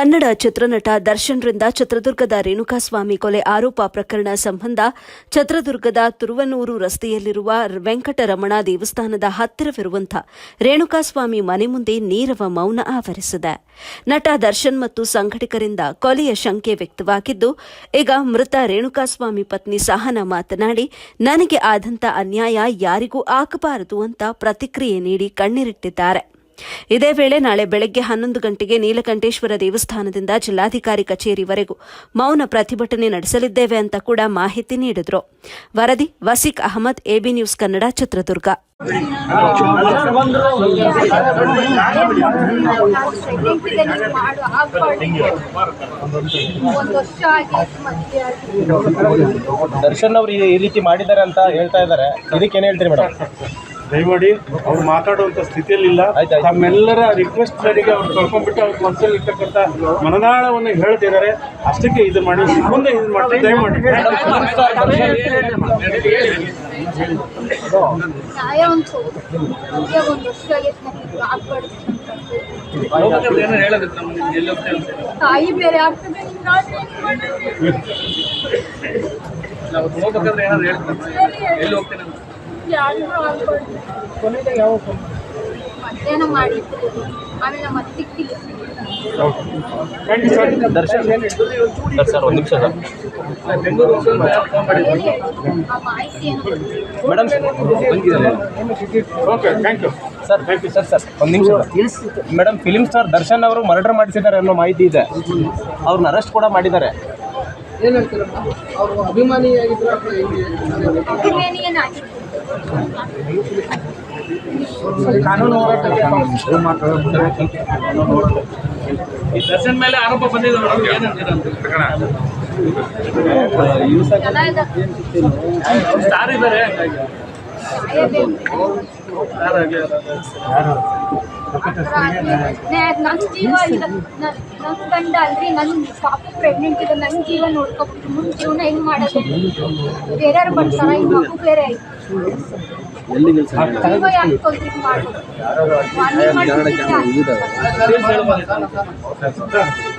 ಕನ್ನಡ ಚಿತ್ರನಟ ದರ್ಶನ್ರಿಂದ ಚಿತ್ರದುರ್ಗದ ರೇಣುಕಾಸ್ವಾಮಿ ಕೊಲೆ ಆರೋಪ ಪ್ರಕರಣ ಸಂಬಂಧ ಚಿತ್ರದುರ್ಗದ ತುರುವನೂರು ರಸ್ತೆಯಲ್ಲಿರುವ ವೆಂಕಟರಮಣ ದೇವಸ್ಥಾನದ ಹತ್ತಿರವಿರುವಂಥ ರೇಣುಕಾಸ್ವಾಮಿ ಮನೆ ಮುಂದೆ ನೀರವ ಮೌನ ಆವರಿಸಿದೆ. ನಟ ದರ್ಶನ್ ಮತ್ತು ಸಂಘಟಕರಿಂದ ಕೊಲೆಯ ಶಂಕೆ ವ್ಯಕ್ತವಾಗಿದ್ದು, ಈಗ ಮೃತ ರೇಣುಕಾಸ್ವಾಮಿ ಪತ್ನಿ ಸಹನ ಮಾತನಾಡಿ, ನನಗೆ ಆದಂಥ ಅನ್ಯಾಯ ಯಾರಿಗೂ ಆಗಬಾರದು ಅಂತ ಪ್ರತಿಕ್ರಿಯೆ ನೀಡಿ ಕಣ್ಣೀರಿಟ್ಟಿದ್ದಾರೆ. ಇದೇ ವೇಳೆ ನಾಳೆ ಬೆಳಗ್ಗೆ ಹನ್ನೊಂದು ಗಂಟೆಗೆ ನೀಲಕಂಠೇಶ್ವರ ದೇವಸ್ಥಾನದಿಂದ ಜಿಲ್ಲಾಧಿಕಾರಿ ಕಚೇರಿವರೆಗೂ ಮೌನ ಪ್ರತಿಭಟನೆ ನಡೆಸಲಿದ್ದೇವೆ ಅಂತ ಕೂಡ ಮಾಹಿತಿ ನೀಡಿದ್ರು. ವರದಿ, ವಸೀಕ್ ಅಹಮದ್, ಎಬಿ ನ್ಯೂಸ್ ಕನ್ನಡ, ಚಿತ್ರದುರ್ಗ. ದರ್ಶನ್ ಅವರು ಈ ರೀತಿ ಮಾಡಿದ್ದಾರೆ ಅಂತ ಹೇಳ್ತಾ ಇದ್ದಾರೆ. ಇದಕ್ಕೆ ಏನ್ ಹೇಳ್ತೀರಿ ಮೇಡಮ್? ದಯಮಾಡಿ ಅವ್ರು ಮಾತಾಡುವಂತ ಸ್ಥಿತಿಯಲ್ಲಿಲ್ಲ ಇಲ್ಲ ಆಯ್ತು. ತಮ್ಮೆಲ್ಲರ ರಿಕ್ವೆಸ್ಟ್ ಮೇರೆಗೆ ಅವ್ರು ಕರ್ಕೊಂಡ್ಬಿಟ್ಟು ಅವ್ರ ಮನಸ್ಸಲ್ಲಿ ಇರ್ತಕ್ಕಂಥ ಮನದಾಳವನ್ನು ಹೇಳ್ತಿದ್ದಾರೆ ಅಷ್ಟಕ್ಕೆ ಇದು ಮಾಡಿ ಮುಂದೆ ಇದು ಮಾಡಿ ದಯಮಾಡಿ ತಾಯಿ ಬೇರೆ ಆಗ್ತದೆ ಏನ್ ಮಾಡೋದು? ಯಾರಿಗೂ ಆಗ್ಬಾರ್ದು ಮಧ್ಯಾಹ್ನ ಮಾಡಿದ್ರು ಆಮೇಲೆ ನಮ್ಮ ಅತ್ತಿಗೆ thank you sir Darshan. Sir sir ಒಂದು ನಿಮಿಷ ಸರ್. ಆ ಮಾಹಿತಿ ಏನು madam okay thank you sir thank you sir sir ಒಂದು ನಿಮಿಷ ಮೇಡಮ್ ಫಿಲಿಮ್ ಸ್ಟಾರ್ ದರ್ಶನ್ ಅವರು ಮರ್ಡರ್ ಮಾಡಿಸಿದ್ದಾರೆ ಅನ್ನೋ ಮಾಹಿತಿ ಇದೆ. ಅವ್ರನ್ನ ಅರೆಸ್ಟ್ ಕೂಡ ಮಾಡಿದ್ದಾರೆ. ಅಭಿಮಾನಿ ಏನಾಗಿತ್ತು ಕಾನೂನು ಹೋರಾಟಕ್ಕೆ ಈ ದರ್ಶನ್ ಮೇಲೆ ಆರೋಪ ಬಂದಿದ್ರು. ಸ್ಟಾರ್ ಇದ್ದಾರೆ. ನನ್ನ ಜೀವ ಇಲ್ಲ ನನ್ನ ಗಂಡ ಅಲ್ರಿ ನನ್ನ ಪಾಪ ಪ್ರೆಗ್ನೆಂಟ್ ಇದೆ ನನ್ನ ಜೀವ ನೋಡ್ಕೋಬೇಕು ಮುಂದೆ ಜೀವನ ಹೆಂಗ್ ಮಾಡೋದು ಬೇರೆಯವ್ರು ಬರ್ತಾರ ಈ ಮಗು ಬೇರೆ ಐತಿ ಜೀವ